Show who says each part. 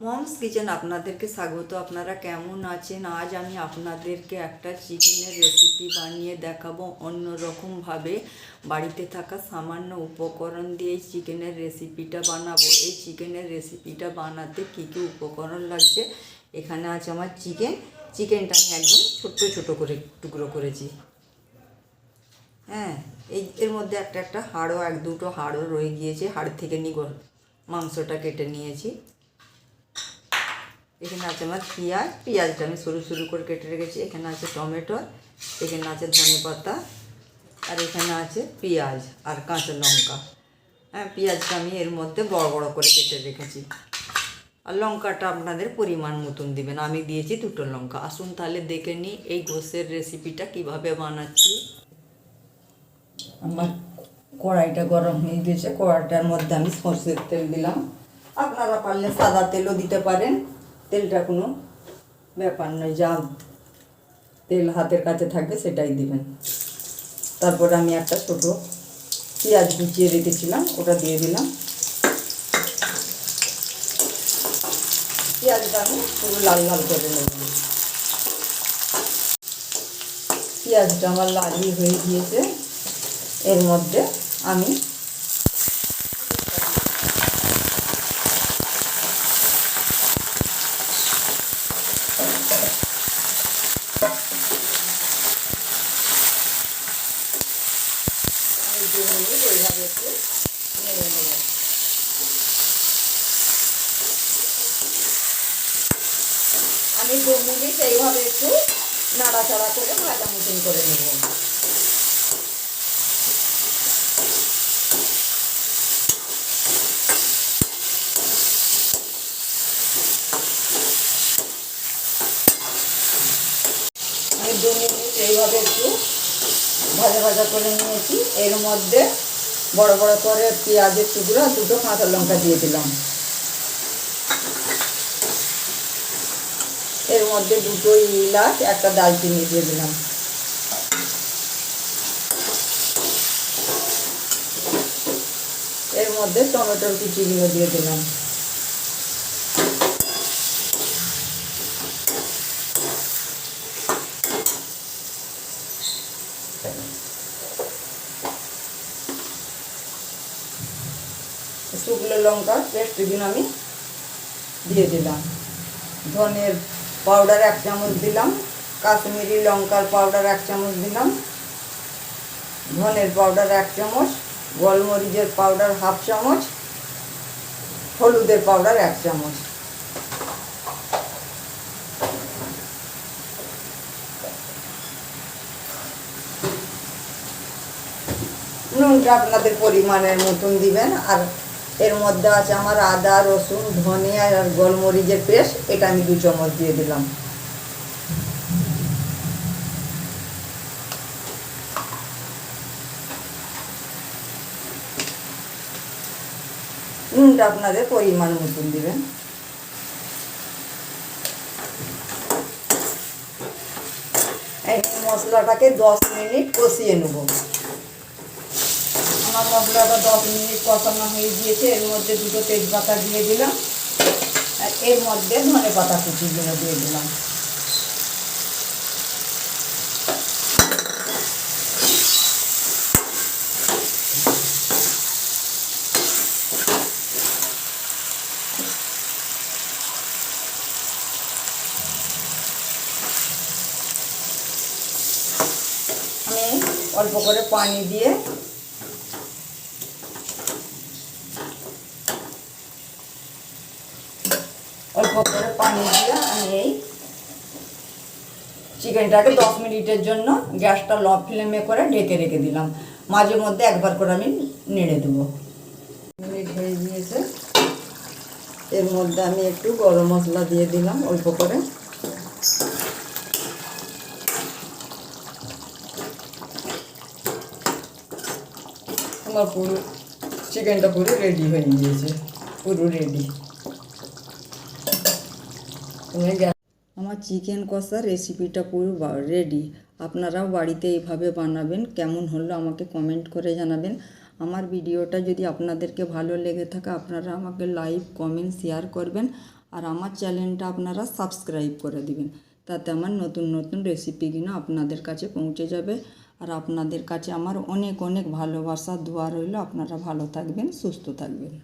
Speaker 1: Moms kitchen, আপনাদেরকে স্বাগত। আপনারা কেমন আছেন? আজ আমি আপনাদেরকে একটা চিকেনের রেসিপি বানিয়ে দেখাবো অন্য রকমভাবে বাড়িতে থাকা সামান্য উপকরণ দিয়ে চিকেনের রেসিপিটা বানাবো। এই চিকেনের রেসিপিটা বানাতে কী কী উপকরণ লাগছে? এখানে আছে আমার চিকেন। চিকেনটা আমি একদম ছোট্ট ছোট করে, টুকরো করেছি। হ্যাঁ এই এর মধ্যে একটা একটা হাড়ও, এক দুটো হাড়ও রয়ে গিয়েছে। হাড় থেকে নিয়ে মাংসটা কেটে নিয়েছি। এখানে আছে আমার পেঁয়াজ, পেঁয়াজটা আমি সরু সরু করে কেটে রেখেছি। এখানে আছে টমেটো, এখানে আছে ধনে পাতা, আর এখানে আছে পেঁয়াজ আর কাঁচা লঙ্কা। হ্যাঁ পেঁয়াজটা আমি এর মধ্যে বড় বড় করে কেটে রেখেছি। আর লঙ্কাটা আপনাদের পরিমাণ মতন দিবেন। আমি দিয়েছি দুটো লঙ্কা। আসুন তাহলে দেখে নিই এই গোসের রেসিপিটা কীভাবে বানাচ্ছি। আমার কড়াইটা গরম হয়ে গেছে। কড়াইটার মধ্যে আমি সর্ষের তেল দিলাম। আপনারা পারলে সাদা তেলও দিতে পারেন। তেলটা কোনো ব্যাপার নয়, যা তেল হাতের কাছে থাকবে সেটাই দিবেন। তারপর আমি একটা ছোটো পেঁয়াজ কুচিয়ে রেখেছিলাম, ওটা দিয়ে দিলাম। পেঁয়াজটা আমি পুরো লাল লাল করে নেব। পেঁয়াজটা আমার লালই হয়ে গিয়েছে। এর মধ্যে আমি সেইভাবে একটু আমি দু এইভাবে একটু নাড়াচাড়া করে ভাজা মতন করে নেব। এইভাবে একটু ভাজা ভাজা করে নিয়েছি। এর মধ্যে বড় বড় করে পেঁয়াজের টুকরো দুটো কাঁচা লঙ্কা দিয়ে দিলাম। এর মধ্যে দুটো ইলাচ, একটা দালচিনি দিয়ে দিলাম। এর মধ্যে টমেটোর কুচিগুলো দিয়ে দিলাম। শুকনো লঙ্কার পেস্ট দিন আমি দিয়ে দিলাম। ধনের পাউডার এক চামচ দিলাম, কাশ্মীরি লঙ্কার পাউডার এক চামচ দিলাম, ধনের পাউডার এক চামচ, গোলমরিচের পাউডার হাফ চামচ, হলুদের পাউডার এক চামচ। নুনটা আপনাদের পরিমাণের মতন দিবেন, আর এর মধ্যে আছে আমার আদা, রসুন ধনিয়া আর গোলমরিচের পেস্ট, এটা আমি দু চামচ দিয়ে দিলাম। নুনটা আপনাদের পরিমাণ মতন দিবেন। এই মশলাটাকে দশ মিনিট কষিয়ে নেব। আমার মশলাটা দশ মিনিট কষানো হয়ে গিয়েছে, এর মধ্যে দুটো তেজপাতা দিয়ে দিলাম। আর এর মধ্যে ধনে পাতা কুচিগুলো দিয়ে দিলাম। অল্প করে পানি দিয়ে করে পানি দিয়ে আমি এই চিকেনটাকে দশ মিনিটের জন্য গ্যাসটা লো ফ্লেমে করে ঢেকে রেখে দিলাম। মাঝে মধ্যে একবার করে আমি নেড়ে দেবো। মিনিট হয়ে গিয়েছে এর মধ্যে আমি একটু গরম মশলা দিয়ে দিলাম অল্প করে। আমার পুরো চিকেনটা পুরো রেডি হয়ে গিয়েছে। পুরো রেডি আমার চিকেন কষা রেসিপিটা পুরো রেডি আপনারাও বাড়িতে এইভাবে বানাবেন, কেমন হলো আমাকে কমেন্ট করে জানাবেন। আমার ভিডিওটা যদি আপনাদেরকে ভালো লেগে থাকে, আপনারা আমাকে লাইক কমেন্ট শেয়ার করবেন। আর আমার চ্যানেলটা আপনারা সাবস্ক্রাইব করে দিবেন। তাতে আমার নতুন নতুন রেসিপিগুলো আপনাদের কাছে পৌঁছে যাবে। আর আপনাদের কাছে আমার অনেক অনেক ভালোবাসা, দোয়া রইল। আপনারা ভালো থাকবেন, সুস্থ থাকবেন।